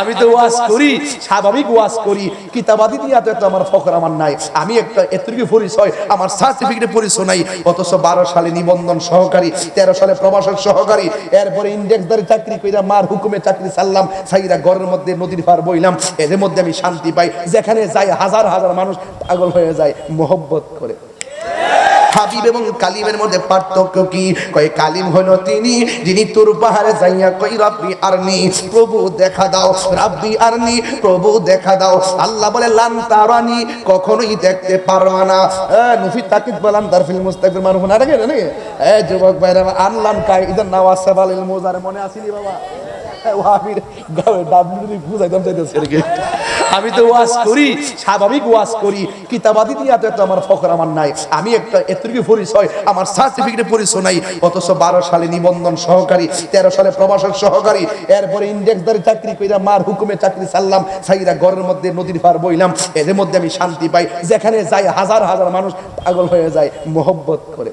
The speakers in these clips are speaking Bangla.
আমি তো ওয়াজ করি, স্বাভাবিক ওয়াজ করি। কিতাবাদি দিয়ে এত আমার ফখর আমার নাই। আমি একটা এতটুকু পরিচয়, আমার সার্টিফিকেটে পরিচয় নাই। অথচ বারো সালে নিবন্ধন সহকারী, তেরো সালে প্রবাসন সহকারী, এরপরে ইন্ডেক্সদারি চাকরি কইরা মার হুকুমে চাকরি ছাড়লাম সাইরা ঘরের মধ্যে নদীর পার বইলাম। এদের মধ্যে আমি শান্তি পাই। যেখানে যাই হাজার হাজার মানুষ পাগল হয়ে যায়, মোহব্বত করে। হাবিব এবং কালিমের মধ্যে পার্থক্য কি? কয় কালিম হলো তিনি যিনি তোর পাহাড়ে যাইয়া কই রাব্বি আরনি প্রভু দেখা দাও রাব্বি আরনি প্রভু দেখা দাও। আল্লাহ বলে লান তারানি কখনোই দেখতে পারবা না। নফি তাকিদ বলান দারফিল মুস্তাকির মারুফ না। রেগে নাকি? এ যুবক ভাইরা আনলান কাই ইদান নওয়াজ সাবালিল মোজারে। মনে আসিনি বাবা? এ, ওয়াহাবির গায়ে ডাবলু যদি বুঝাইতাম চাইতেছে আর কি। আমি তো ওয়াজ করি, স্বাভাবিক ওয়াজ করি। কিতাবাদি দিয়ে এত এত আমার ফখর আমার নাই। আমি একটা এতটুকু পরিচয়, আমার সার্টিফিকেটে পরিচয় নাই। অথচ বারো সালে নিবন্ধন সহকারী, তেরো সালে প্রবাসন সহকারী, এরপরে ইন্ডেক্সদারি চাকরি কইরা মার হুকুমে চাকরি চাললাম সাইরা ঘরের মধ্যে নদীর পার বইলাম, এদের মধ্যে আমি শান্তি পাই। যেখানে যাই, হাজার হাজার মানুষ পাগল হয়ে যায়, মোহব্বত করে।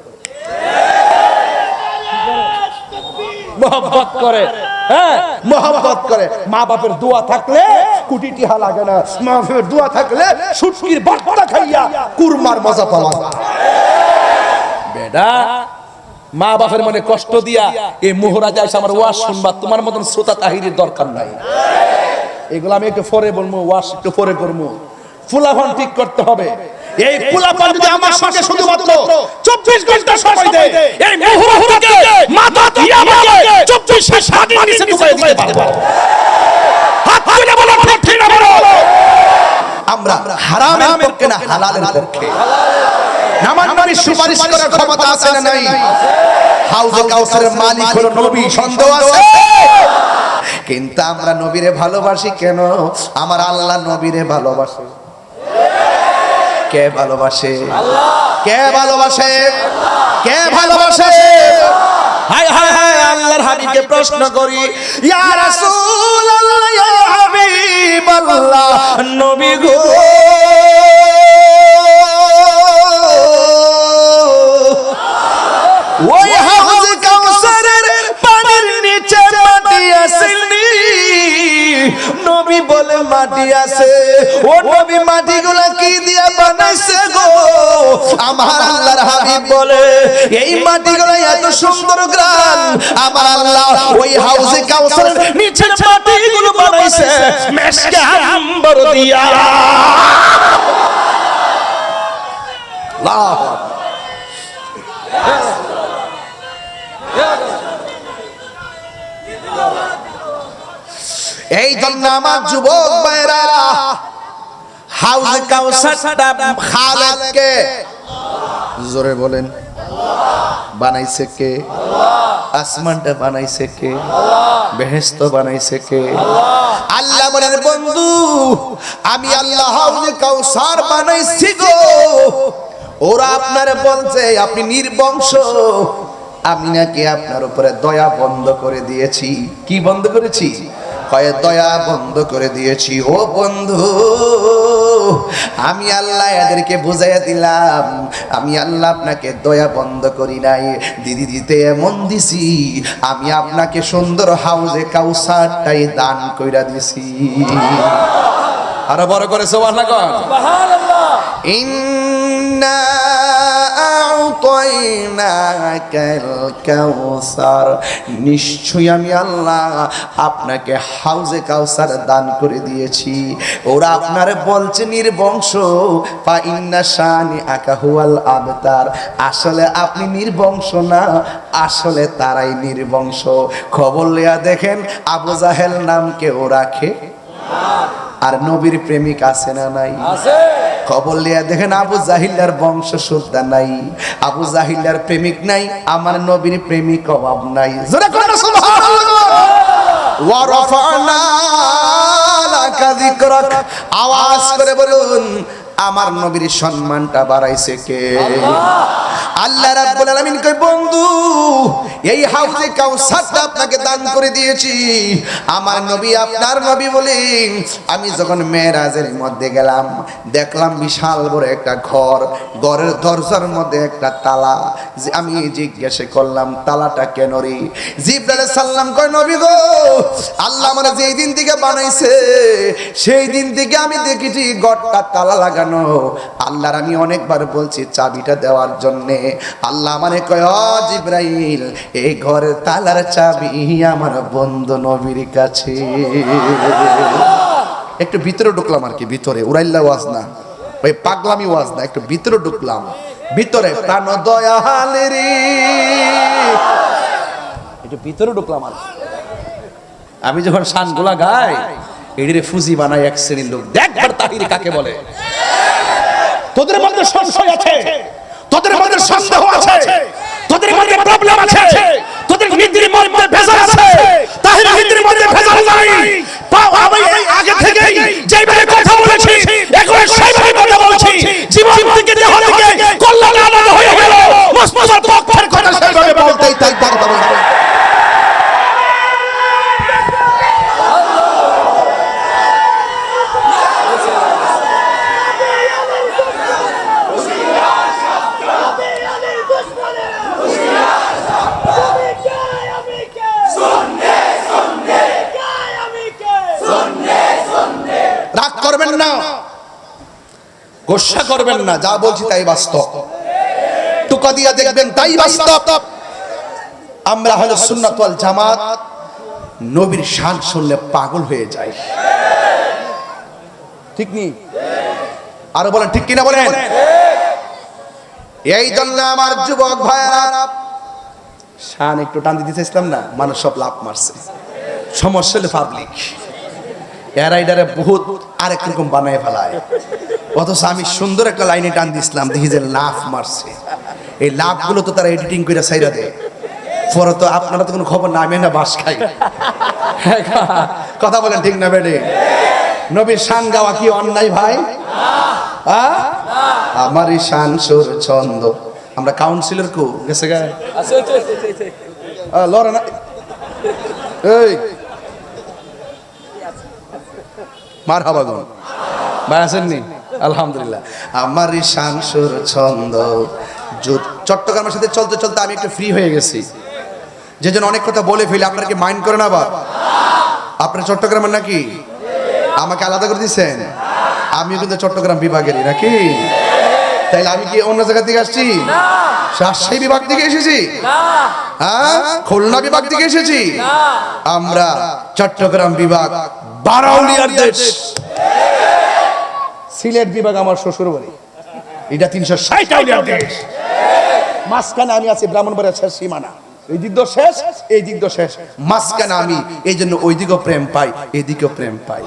মোহব্বত করে। হ্যাঁ মোহব্বত করে। মা বাপের দোয়া থাকলে কোটি টিহা লাগে না। মা বাপের দোয়া থাকলে সুটকির বার্তা খাইয়া কুরমার মজা পাওয়া বেডা, মা বাপের মনে কষ্ট দিয়া এই মোহরা যায় আমার ওয়াজ শুনবা, তোমার মতন শ্রোতা তাহিরির দরকার নাই। এগুলো আমি একটু পরে বলব ওয়াশ একটু পরে করব ফুলাফান ঠিক করতে হবে। এই ফুলাফান যদি আমার সঙ্গে শুধুমাত্র চব্বিশ ঘণ্টা সময় দেয়, এই মুহূর্তকে মাথা দিয়ে আমাকে চব্বিশ স্বাধীন দিতে পারব। হাত তুলে বলো ঠিক ঠিক না বলো আমরা হারামের পক্ষে না হালালের পক্ষে। নামান নবীর সুপারিশ করার ক্ষমতা আছে না নাই? হাউজে কাউসারের মালিক হলো নবী সন্দেহ আছে। কিন্তু আমরা নবীরে ভালোবাসি কেন? আমার আল্লাহ নবীরে ভালোবাসে। কে ভালোবাসে? কে ভালোবাসে? কে ভালোবাসে? হায় হায় হায় আল্লাহর হাবিবকে প্রশ্ন করি। ইয়া ইয়া হাবিবাল্লাহ নবী গো। নবী বলে মাটি আছে। ও নবী মাটিগুলা কি দিয়া বানাইছে গো? আমার আল্লাহর হাবিব বলে, এই মাটিগুলো এত সুন্দর গ্রান আমার আল্লাহ ওই হাউজে কাউসারের নিচে মাটিগুলো বানাইছে। মেশকে আম্বর দিয়া। আল্লাহ এই জন্য আমার যুবক ভাইরা হাউস কাউসারটা খালেদকে, জোরে বলেন, বানাইছে কে? আসমানটা বানাইছে কে? বেহেস্ত বানাইছে কে? আল্লাহ বলেন, বন্ধু, আমি আল্লাহ হাউজে কাউসার বানাইছি গো। ওরা আপনার বলছে, আপনি নির্বংশ। আমি নাকি আপনার উপরে দয়া বন্ধ করে দিয়েছি। কি বন্ধ করেছি? হয় দয়া বন্ধ করে দিয়েছি। ও বন্ধু আমি আল্লাহ এদেরকে বুঝাইয়া দিলাম। আমি আল্লাহ আপনাকে দয়া বন্ধ করি নাই। দিদি দিতে এমন দিছি আমি আপনাকে সুন্দর হাউজে কাউসারটাই দান কইরা দিছি। আরও বড় করে সোবান ইন্না কাউসার নিশ্চয়ই আমি আল্লাহ আপনাকে হাউজে কাউসার দান করে দিয়েছি। ওরা আপনার বলছে, নির্বংশ পা আকাহুয়াল আবতার। আসলে আপনি নির্বংশ না, আসলে তারাই নির্বংশ। খবর লেয়া দেখেন, আবু জাহেল নাম কেউ রাখে। আর নবীর প্রেমিক আছে না নাই? খবর লিয়া দেখেন আবু জাহিল্লার বংশ সুদ্ধা নাই, আবু জাহিল্লার প্রেমিক নাই, আমার নবীর প্রেমিক অভাব নাই। জোরে করে না সুবহানাল্লাহ। ওয়া রাফা'না লাকা যিকরাক। আওয়াজ করে বলুন আমার নবীর সম্মানটা বাড়াইছে কে? আল্লাহ। রাব্বুল আলামিন কই বন্ধু এই হাউজে কাউসারটা আপনাকে দান করে দিয়েছি। আমার নবী আপনার নবী বলেন আমি যখন মেরাজের মধ্যে গেলাম দেখলাম বিশাল বড় একটা ঘর ঘরের দরজার মধ্যে একটা তালা। যে আমি জিজ্ঞাসা করলাম তালাটা কেন রে? জিব্রাইল সাল্লাম কয় নবী গো আল্লাহ আমার যেই দিন থেকে বানাইছে সেই দিন থেকে আমি দেখেছি গড়টা তালা লাগানো আল্লাহর আমি অনেকবার বলছি চাবিটা দেওয়ার জন্যে। আল্লাহ মানে কয় "ও জিব্রাইল, এই ঘরের তালার চাবি আমার বন্ধু নবীর কাছে। একটু ভিতরে ঢুকলাম আর কি, ভিতরে। উড়াইল্লা ওয়াজ না। ওই পাগলামি ওয়াজ না, একটু ভিতরে ঢুকলাম। ভিতরে প্রাণ দয়ালের একটু ভিতরে ঢুকলাম আর আমি যখন শানগুলা গাই এডিরে ফুজি বানাই এক শ্রেণির লোক। দেখ তাহির কাকে বলে। তোদের মধ্যে সংশয় আছে। তোদের মধ্যে সন্দেহ আছে। তোদের মধ্যে প্রবলেম আছে। তোদের নীতির মধ্যে ভেজাল আছে। তাহলে নীতির মধ্যে ভেজাল নাই। আমি আগে থেকেই যেইভাবে কথা বলেছি এখন সেইভাবে কথা বলছি জীবন থেকে দেহ থেকে কল্যাণ আনন্দ হয়ে গেল মুস্তফার পক্ষের কথা সেইভাবে বলতে বলতেই তাই তাই কথা বলতে রাগ করবেন না। গোসা করবেন না, যা বলছি তাই বাস্তব। টুকা দিয়া দেখবেন তাই বাস্তব। আমরা হলো সুন্নাত জামাত, নবীর শান শুনলে পাগল হয়ে যায় ঠিক নেই আরও বলেন, ঠিক কিনা বলেন? এই জন্য আমার যুবক ভাইরা শান একটু টান দিতে চাইছিলাম না, মানুষ সব লাভ মারছে। সমস্যা হলে পাবলিক এরাইডারে বহুত আরেক রকম বানায় ফেলায়। অথচ আমি সুন্দর একটা লাইনে টান দিছিলাম দেখি যে লাফ মারছে। এই লাভগুলো তো তারা এডিটিং করে সাইরা দেয়। পরে তো আপনারা তো কোনো খবর নামে না বাস খাই। কথা বলেন ঠিক না বেডে? নবীর শান গাওয়া কি অন্যায় ভাই? আমারই শান সুর ছন্দ। আমরা কাউন্সিলর কো গেছে গা? আহ, লড়ে না। এই মার হাবা গুন ভাই আসেননি আলহামদুলিল্লাহ। আমার শান, সুর, ছন্দ চট্টগ্রামের সাথে চলতে চলতে আমি একটু ফ্রি হয়ে গেছি। যে জন্য অনেক কথা বলে ফেলি, আপনারা কি মাইন্ড করেন আবার? আপনার চট্টগ্রামের নাকি? আমাকে আলাদা করে দিচ্ছেন আমিও কিন্তু চট্টগ্রাম বিভাগেরই নাকি? তাইলে আমি কি অন্য জায়গা থেকে আসছি? রাজশাহী বিভাগ থেকে এসেছি। হ্যাঁ? খুলনা বিভাগ থেকে এসেছি। আমরা চট্টগ্রাম বিভাগ বারাউলিয়ার দেশ। সিলেট বিভাগ আমার শ্বশুর বাড়ি। এটা তিনশো ষাট দেশ। মাঝখানে আমি আছি ব্রাহ্মণবাড়িয়া শেষ সীমানা। এই দিক শেষ, এই দিক শেষ। মাঝখানে আমি এই জন্য ওই দিকেও প্রেম পাই এই দিকেও প্রেম পাই।